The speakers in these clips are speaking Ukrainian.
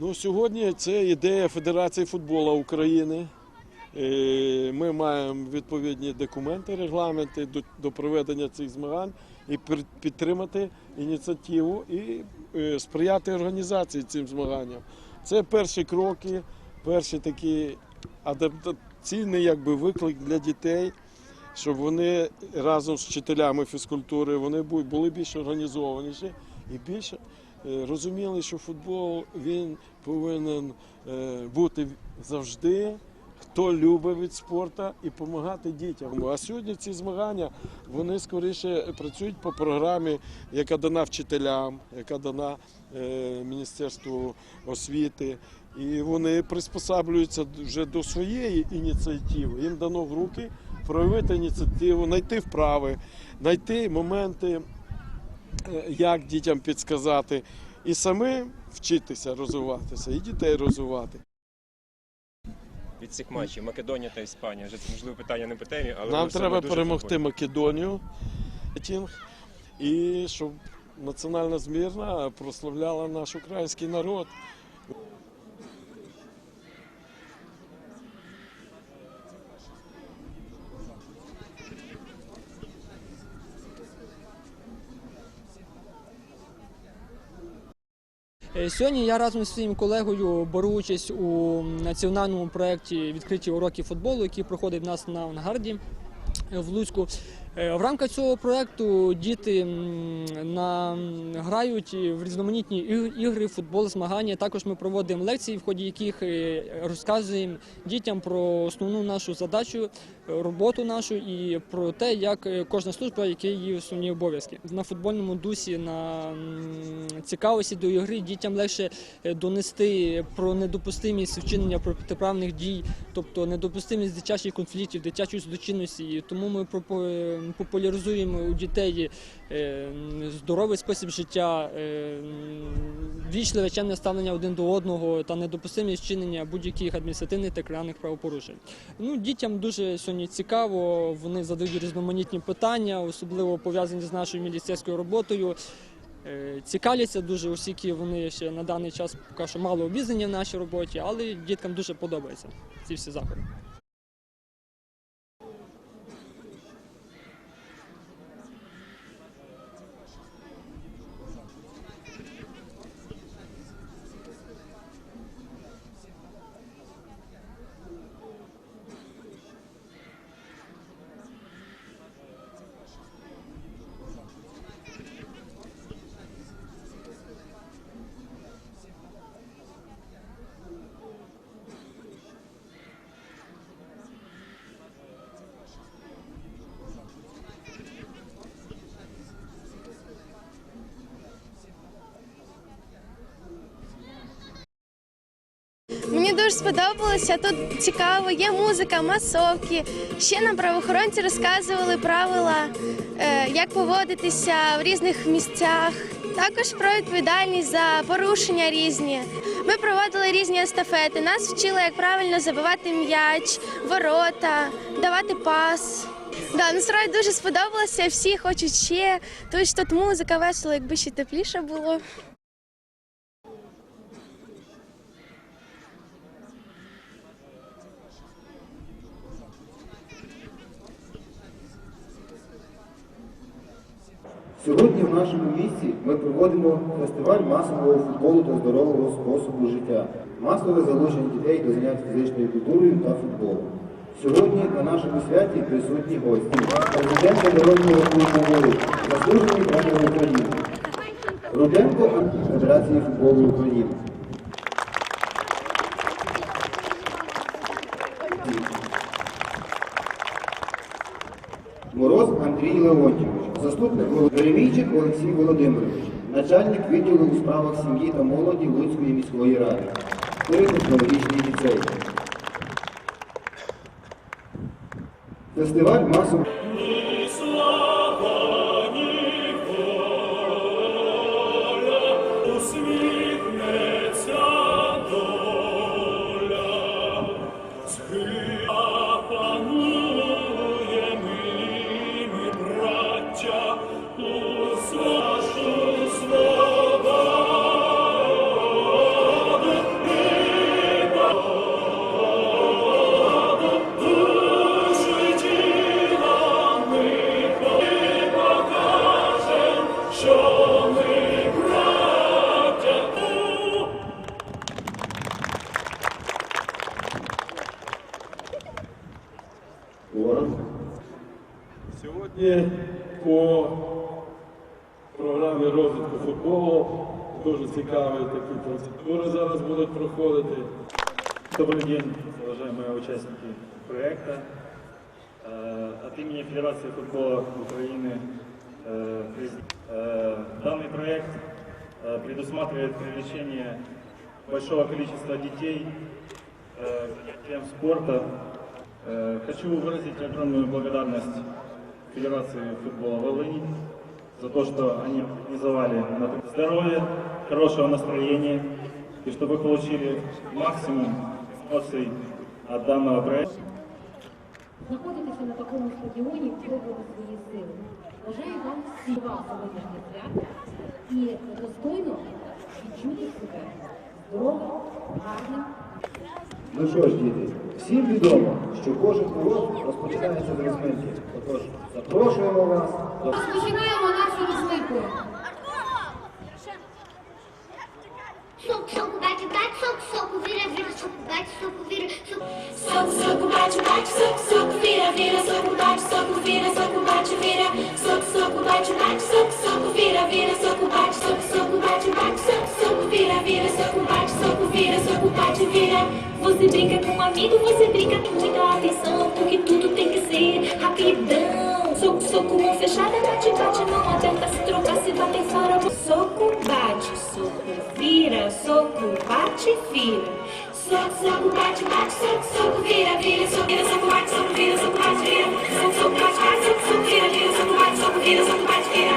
Ну, сьогодні це ідея Федерації футболу України. Е, Ми маємо відповідні документи, регламенти до, проведення цих змагань і підтримати ініціативу і е, сприяти організації цим змаганням. Це перші кроки, перші такі адаптаційний якби, виклик для дітей, щоб вони разом з вчителями фізкультури вони були більш організованіші і більше розуміли, що футбол він повинен е, бути завжди. Хто любить від спорту і допомагати дітям. А сьогодні ці змагання вони скоріше працюють по програмі, яка дана вчителям, яка дана е, Міністерству освіти. І вони приспосаблюються вже до своєї ініціативи. Їм дано в руки проявити ініціативу, знайти вправи, знайти моменти, е, як дітям підсказати, і самим вчитися розвиватися, і дітей розвивати. від цих матчів Македонія та Іспанія. Вже це можливо питання не по темі, але Нам треба перемогти футбольне. Македонію Тінг, і щоб національна змірна прославляла наш український народ. Сьогодні я разом зі своїм колегою беру участь у національному проєкті відкриті уроки футболу, який проходить в нас на авангарді е, в Луцьку. Е, В рамках цього проєкту діти на, грають в різноманітні іг- ігри, футбол, змагання. Також ми проводимо лекції, в ході яких е, розказуємо дітям про основну нашу задачу, е, роботу нашу і про те, як кожна служба, які її основні обов'язки. На футбольному дусі, на цікавості до ігри дітям легше донести про недопустимість вчинення протиправних дій, тобто недопустимість дитячих конфліктів, дитячої злочинності. Тому ми пропо- е, популяризуємо у дітей е, здоровий спосіб життя, е, вічливе чемне ставлення один до одного та недопустимість вчинення будь-яких адміністративних та кримінальних правопорушень. Ну, дітям дуже сьогодні цікаво, вони задають різноманітні питання, особливо пов'язані з нашою міліцейською роботою. Е, Цікавляться дуже, оскільки вони ще на даний час поки що мало обізнані в нашій роботі, але діткам дуже подобаються ці всі заходи. Дуже сподобалося. Тут цікаво, є музика, масовки. Ще нам правоохоронці розказували правила, е, як поводитися в різних місцях. Також про відповідальність за порушення різні. Ми проводили різні естафети. Нас вчили, як правильно забивати м'яч, ворота, давати пас. Да, насправді дуже сподобалося. Всі хочуть ще. Що тут музика весело, якби ще тепліше було. Сьогодні в нашому місті ми проводимо фестиваль масового футболу та здорового способу життя, масове залучення дітей до занять фізичною культурою та футболом. Сьогодні на нашому святі присутні гості, президент Народного клубу «Волі», заслужений тренер України, Руденко Федерації футболу України. Олексій Володимирович, начальник відділу у справах сім'ї та молоді Луцької міської ради, технологічний ліцей. Фестиваль масового Сьогодні по програмі розвитку футболу дуже цікаві такі процедури зараз будуть проходити. Добрый день, уважаемые участники проекта. Э, От имени Федерации футбола Украины э, през- э, данный проект э, предусматривает привлечение большого количества детей э, к занятиям спорта. Э, Хочу выразить огромную благодарность Федерации футбола Волыни за то, что они организовали на такое здоровье, хорошего настроения и чтобы вы получили максимум эмоций от данного проекта. знаходитися на такому стадіоні, пробувати свої сили. Бажаю вам всім вам сьогоднішнє свято і достойно відчути себе здоровим, гарним Ну що ж, діти, всім відомо, що кожен урок розпочинається з розминки. Отож, запрошуємо вас до Розпочинаємо нашу розминку. Soco, soco, bate, bate, bate, soco, vira, soco. Soco, bate, bate, soco, soco, vira, vira, soco, bate, soco, vira, soco, bate, vira. Soco, soco, bate, bate, soco, soco, vira, vira, soco, bate, soco, soco, bate, bate, soco, soco, vira, vira, soco, bate, soco, vira, soco, bate, vira. Você brinca com um amigo, você brinca com muita atenção, porque tudo tem que ser rapidão. Soco, soco, mão fechada, bate, bate, mão aberta, se trocar, se bater fora. Soco, bate, soco, vira, soco, bate, vira. Soco, soco, bate, bate, soco, soco, vira, vira, soco, vira, soco, bate, soco, vira, soco, bate, vira. Soco, soco, bate, bate, soco, vira, vira, soco, bate, soco, vira, soco, bate, vira.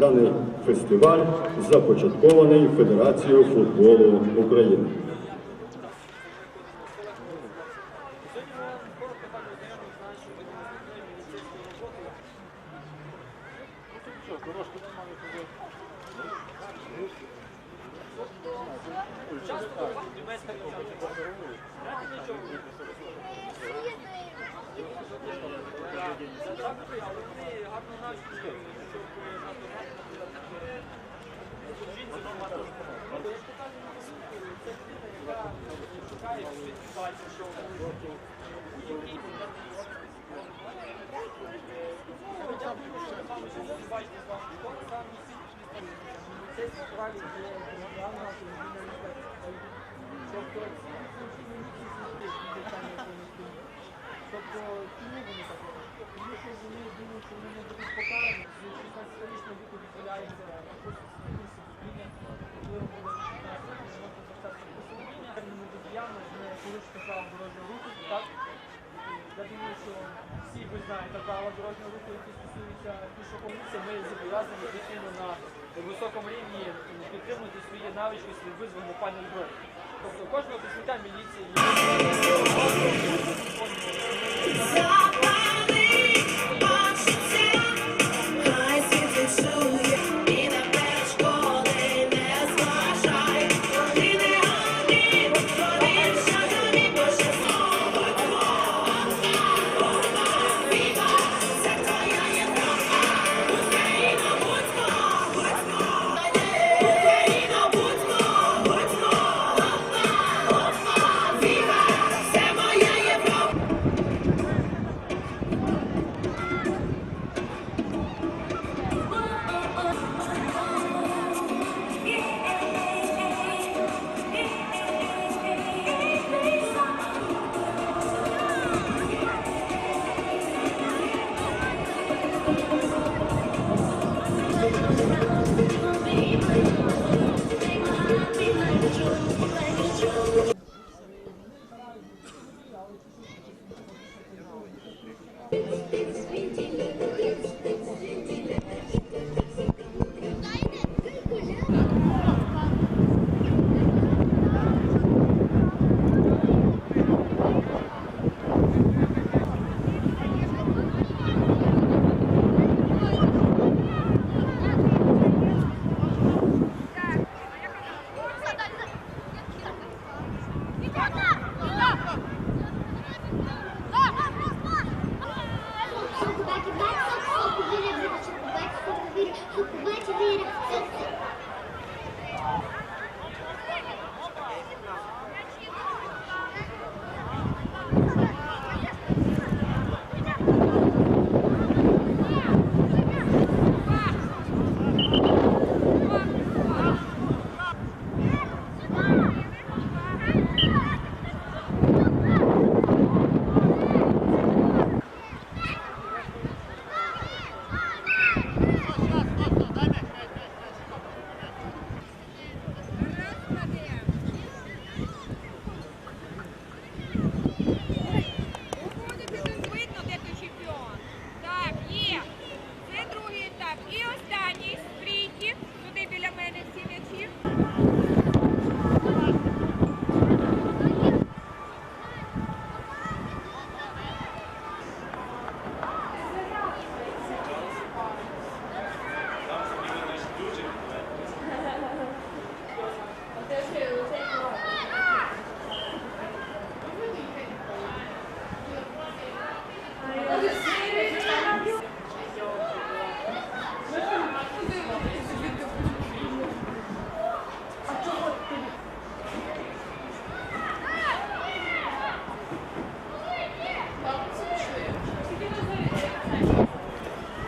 Даний фестиваль започаткований Федерацією футболу України. Тобто, чому вони так? Я думаю, що всі ви знаєте правила дорожнього руху, які стосуються пішоходця. Ми зобов'язані звичайно на високому рівні підтримувати свої навички, визвольні пані зброї. Тобто кожного працівника міліції є.